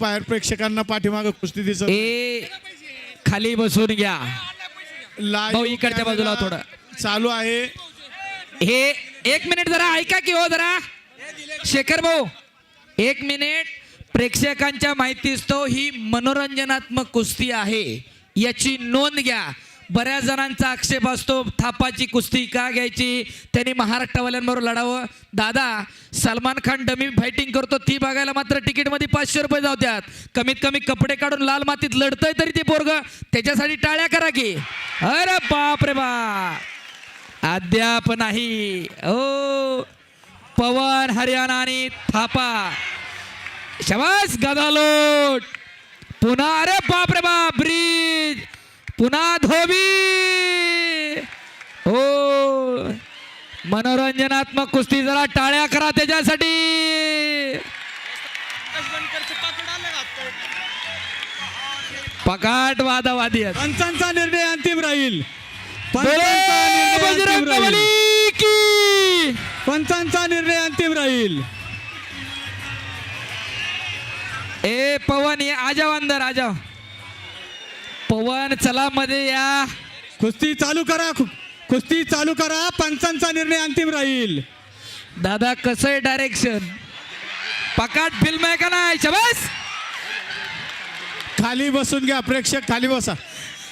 बाहेर प्रेक्षकांना पाठीमागं कुस्ती दिसत ए खाली बसून घ्या. इकडच्या बाजूला camera चालू आहे. हे एक मिनिट जरा ऐका की हो जरा. शेखर भाऊ एक मिनिट. प्रेक्षकांच्या माहितीस्तव ही मनोरंजनात्मक कुस्ती आहे. याची नोंद घ्या. बऱ्याच जणांचा आक्षेप असतो थापाची कुस्ती का घ्यायची? त्यांनी महाराष्ट्रवाल्यांबरोबर लढावं. दादा सलमान खान डमी फायटिंग करतो ती बघायला मात्र तिकीटमध्ये पाचशे रुपये जाऊ द्यात कमीत कमी कपडे काढून लाल मातीत लढतंय तरी ते पोरग. त्याच्यासाठी टाळ्या करा की. अरे बाप रे बाप. अद्याप नाही. ओ पवन हरियाणा आणि थापा. शबास गदालोट. पुन्हा अरे बाप रे बाप ब्री पुन्हा धोबी. हो. मनोरंजनात्मक कुस्ती जरा टाळ्या करा त्याच्यासाठी. पकाट वादावादी. पंचांचा निर्णय अंतिम राहील. पंचांचा निर्णय अंतिम राहील. ए पवन ये आजाव अंदर आजाव पवन चला मध्ये या. कुस्ती चालू करा. कु- कुस्ती चालू करा. पंचांचा निर्णय अंतिम राहील. दादा कसं आहे डायरेक्शन पकाट फिल्म आहे का नाही शबास? खाली बसून घ्या प्रेक्षक खाली बसा.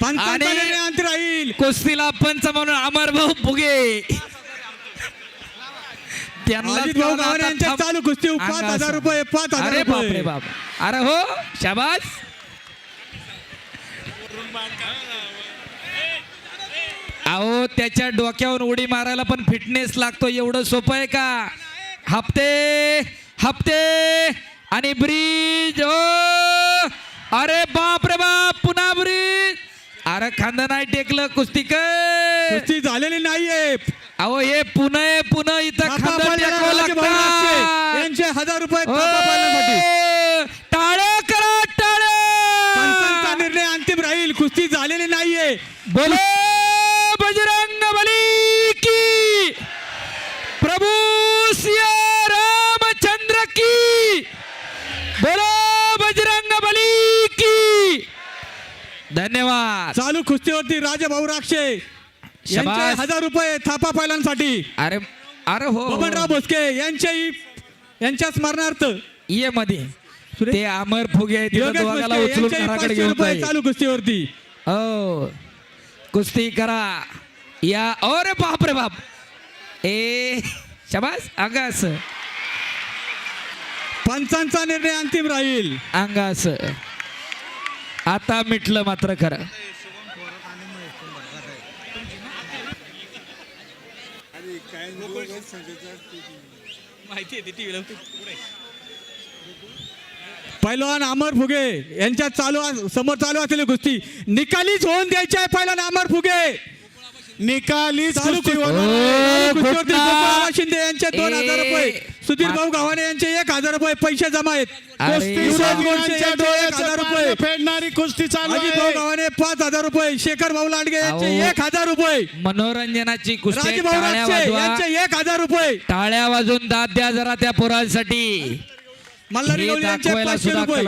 पंचांचा आणि- निर्णय अंतिम राहील. कुस्तीला पंच म्हणून अमर भाऊ फुगे. त्यांना अजित भाऊ यांच्या चालू कुस्ती. पाच. हजार रुपये पाच हजार अरे बाप रे बाप. अरे हो शाबास. अहो त्याच्या डोक्यावर उडी मारायला पण फिटनेस लागतो एवढं सोपं आहे का? हप्ते हप्ते आणि ब्रिज ओ अरे बाप रे बाप पुन्हा ब्रिज अरे खांदा नाही टेकलं कुस्ती कुस्ती झालेली नाहीये. अहो हे पुणे पुणे इथं खांदा टेकावं लागतं. यांचे हजार रुपये थापा पाडण्यासाठी. कुस्ती झालेली नाहीये. बोलो. बजरंग बली की. प्रभु सिया रामचंद्र की. बोलो बजरंग बली की. धन्यवाद. चालू कुस्तीवरती राजे भाऊ राक्षे यांचे शबास. हजार रुपये थापा पायलांसाठी. अरे अरे हो. बबनराव भोसके यांच्याही यांच्या स्मरणार्थ ये मध्ये ते अमर फुगे आहे, तिथं योगेश दोघाला भोसके उचलून यांच्याही घराकडे पाचशे घेऊन रुपये जाईल. चालू कुस्तीवरती. हो कुस्ती करा. या अरे बाप रे बाप. ए शबास अंगास. पंचांचा निर्णय अंतिम राहील. अंगास. आता मिटलं मात्र खरं. पैलवान अमर फुगे यांच्या चालू समोर चालू असलेली कुस्ती. निकालीच होऊन द्यायची आहे पैलवान अमर फुगे. निकाली शिंदे यांचे दोन हजार रुपये. सुधीर भाऊ गावाने यांचे एक हजार रुपये. पैसे जमा आहेत. फेडणारी कुस्ती चालू भाऊ गावाने पाच हजार रुपये. शेखर भाऊ लांडगे यांचे. एक हजार रुपये. मनोरंजनाची कुस्ती यांचे एक हजार रुपये. टाळ्या वाजून दाद द्या जरा त्या पोरांसाठी. मल्हारी गवळी यांचे पाचशे रुपये.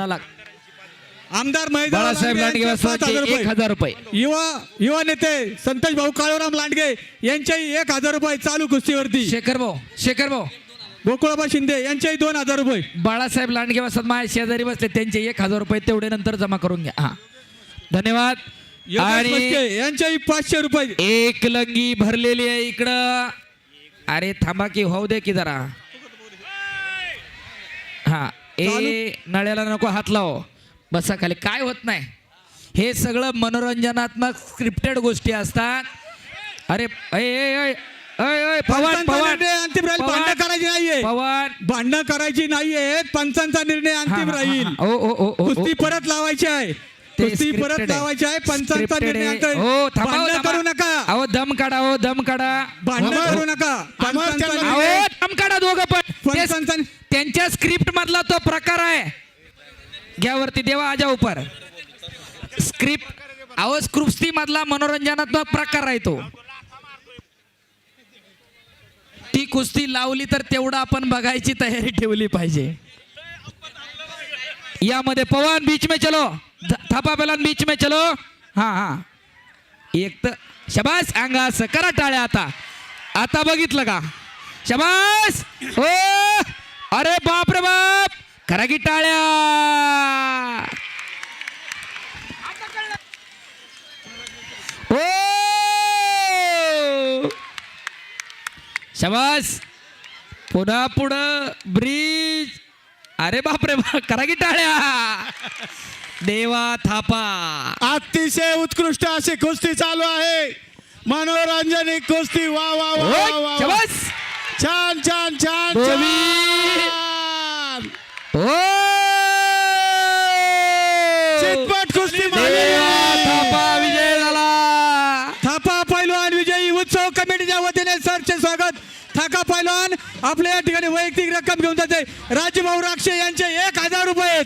आमदार बाळासाहेब लांडगे वासवाचे हजार एक रुपये. हजार रुपये. युवा युवा नेते संतोष भाऊ काळूराम लांडगे यांच्याही एक हजार रुपये चालू कुस्तीवरती. शेखर भाऊ शेखर भाऊ. गोकुळाबा शिंदे यांच्याही दोन हजार रुपये. बाळासाहेब लांडगे वसत माझ्या शेजारी बसले त्यांचे एक हजार रुपये तेवढे नंतर जमा करून घ्या. हा. धन्यवाद. यांच्याही पाचशे रुपये. एक लंगी भरलेली आहे इकडं. अरे थांबा की होऊ दे की जरा. ए नळ्याला नको हात लाव. बसा खाली. काय होत नाही? हे सगळं मनोरंजनात्मक स्क्रिप्टेड गोष्टी असतात. अरे भांडणं करायची नाहीये. पवन भांडणं करायची नाहीये. पंचांचा निर्णय अंतिम राहील. हा, कुस्ती. परत लावायची आहे. कुस्ती परत. लावायची आहे. पंचांचा निर्णय हो. करू नका. अहो दम काढा हो दम काढा. भांडणं करू नका. दम काढा दोघं पण. त्यांच्या स्क्रिप्ट मधला तो प्रकार आहे. घ्यावरती देवा आजा उपर. स्क्रिप्ट अहो कुस्ती मधला मनोरंजनात्मक प्रकार आहे तो. ती कुस्ती लावली तर तेवढं आपण बघायची तयारी ठेवली पाहिजे. यामध्ये पवन बीच में चलो. ध- थापा बीच में चलो. हा हा. एक तर शबास अंगास करा टाळ्या आता. आता बघितलं का? शबास! हो अरे बाप रे बाप! करा की टाळ्या! ओ! शबास! पुन्हा पुढं ब्रिज! अरे बाप करा की टाळ्या! देवा थापा! अतिशय उत्कृष्ट अशी कुस्ती चालू आहे. मनोरंजनी कुस्ती. वा वा वा वा, वा वा. शबास! छान छान छान. छान! ओ चितपट कुस्ती विजय झाला! थापा पैलवान विजयी उत्सव कमिटीच्या वतीने सरचे स्वागत! थाका पैलवान आपल्या या ठिकाणी वैयक्तिक रक्कम घेऊन जाते. राजभाऊ राक्षे यांचे एक हजार रुपये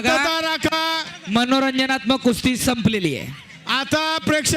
बघा, मनोरंजनात्मक कुस्ती संपलेली आहे. आता प्रेक्षक